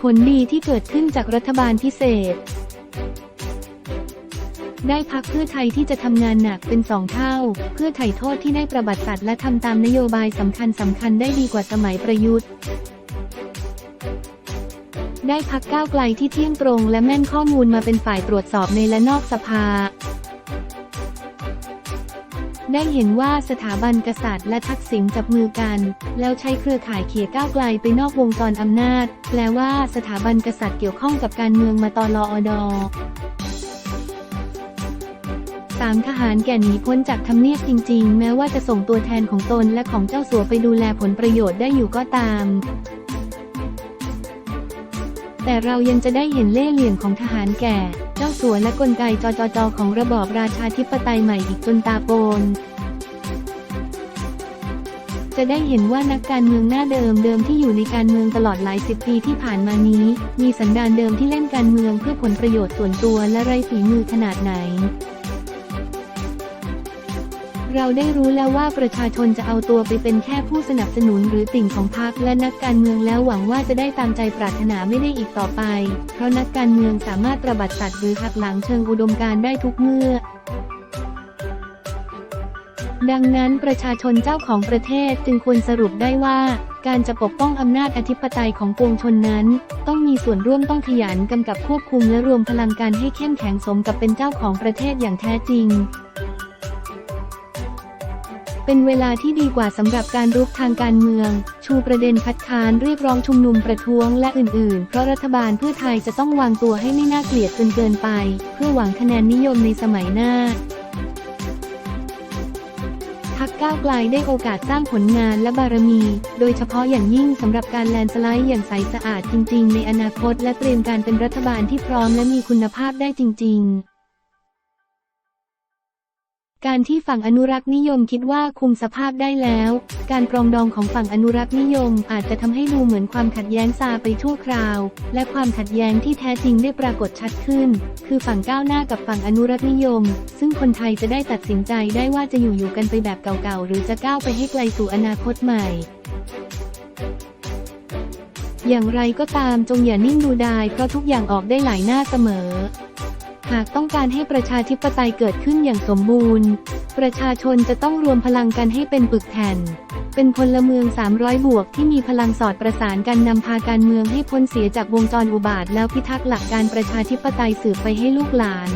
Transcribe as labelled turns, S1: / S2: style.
S1: ผลดีที่เกิดขึ้นจากรัฐบาลพิเศษ ได้พักเพื่อไทยที่จะทำงานหนักเป็นสองเท่า เพื่อไถ่โทษที่ได้ประบัติสัตว์และทำตามนโยบายสำคัญสำคัญได้ดีกว่าสมัยประยุทธ์ได้พักก้าวไกลที่เที่ยงตรงและแม่นข้อมูลมาเป็นฝ่ายตรวจสอบในและนอกสภา ได้เห็นว่าสถาบันกษัตริย์และทักษิณจับมือกัน แล้วใช้เครือข่ายเขี่ยก้าวไกลไปนอกวงจรอำนาจ แปลว่าสถาบันกษัตริย์เกี่ยวข้องกับการเมืองมาตอนรออดอสามทหารแก่หนีพ้นจากทำเนียบจริง ๆ แม้ว่าจะส่งตัวแทนของตนและของเจ้าสัวไปดูแลผลประโยชน์ได้อยู่ก็ตาม แต่เรายังจะได้เห็นเล่ห์เหลี่ยมของทหารแก่ เจ้าสัวและกลไกจจจของระบอบราชาธิปไตยใหม่อีกจนตาโปนจะได้เห็นว่านักการเมืองหน้าเดิมเดิมที่อยู่ในการเมืองตลอดหลายสิบปีที่ผ่านมานี้ มีสันดานเดิมที่เล่นการเมืองเพื่อผลประโยชน์ส่วนตัวและไร้ฝีมือขนาดไหน เราได้รู้แล้วว่าประชาชนจะเอาตัวไปเป็นแค่ผู้สนับสนุนหรือติ่งของพรรคและนักการเมืองแล้วหวังว่าจะได้ตามใจปรารถนาไม่ได้อีกต่อไป เพราะนักการเมืองสามารถประบัดสัตว์หรือหักหลังเชิงอุดมการได้ทุกเมื่อดังนั้นประชาชนเจ้าของประเทศจึงควรสรุปได้ว่า การจะปกป้องอำนาจอธิปไตยของปวงชนนั้น ต้องมีส่วนร่วมต้องขยันกำกับควบคุมและรวมพลังการให้เข้มแข็งสมกับเป็นเจ้าของประเทศอย่างแท้จริง เป็นเวลาที่ดีกว่าสำหรับการรุกทางการเมือง ชูประเด็นคัดค้านเรียกร้องชุมนุมประท้วงและอื่นๆ เพราะรัฐบาลเพื่อไทยจะต้องวางตัวให้ไม่น่าเกลียดจนเกินไป เพื่อหวังคะแนนนิยมในสมัยหน้าพักก้าวไกลได้โอกาสสร้างผลงานและบารมี โดยเฉพาะอย่างยิ่งสำหรับการแลนด์สไลด์อย่างใสสะอาดจริง ๆ ในอนาคตและเตรียมการเป็นรัฐบาลที่พร้อมและมีคุณภาพได้จริง ๆ การที่ฝั่งอนุรักษ์นิยมคิดว่าคุมสภาพได้แล้ว การปรองดองของฝั่งอนุรักษ์นิยมอาจจะทำให้ดูเหมือนความขัดแย้งซาไปชั่วคราว และความขัดแย้งที่แท้จริงได้ปรากฏชัดขึ้น คือฝั่งก้าวหน้ากับฝั่งอนุรักษ์นิยม ซึ่งคนไทยจะได้ตัดสินใจได้ว่าจะอยู่อยู่กันไปแบบเก่าๆ หรือจะก้าวไปให้ไกลสู่อนาคตใหม่อย่างไรก็ตามจงอย่านิ่งดูดายเพราะทุกอย่างออกได้หลายหน้าเสมอ หากต้องการให้ประชาธิปไตยเกิดขึ้นอย่างสมบูรณ์ ประชาชนจะต้องรวมพลังกันให้เป็นปึกแผ่น เป็นพลเมือง 300 บวกที่มีพลังสอดประสานกันนำพาการเมืองให้พ้นเสียจากวงจรอุบาทแล้วพิทักษ์หลักการประชาธิปไตยสืบไปให้ลูกหลาน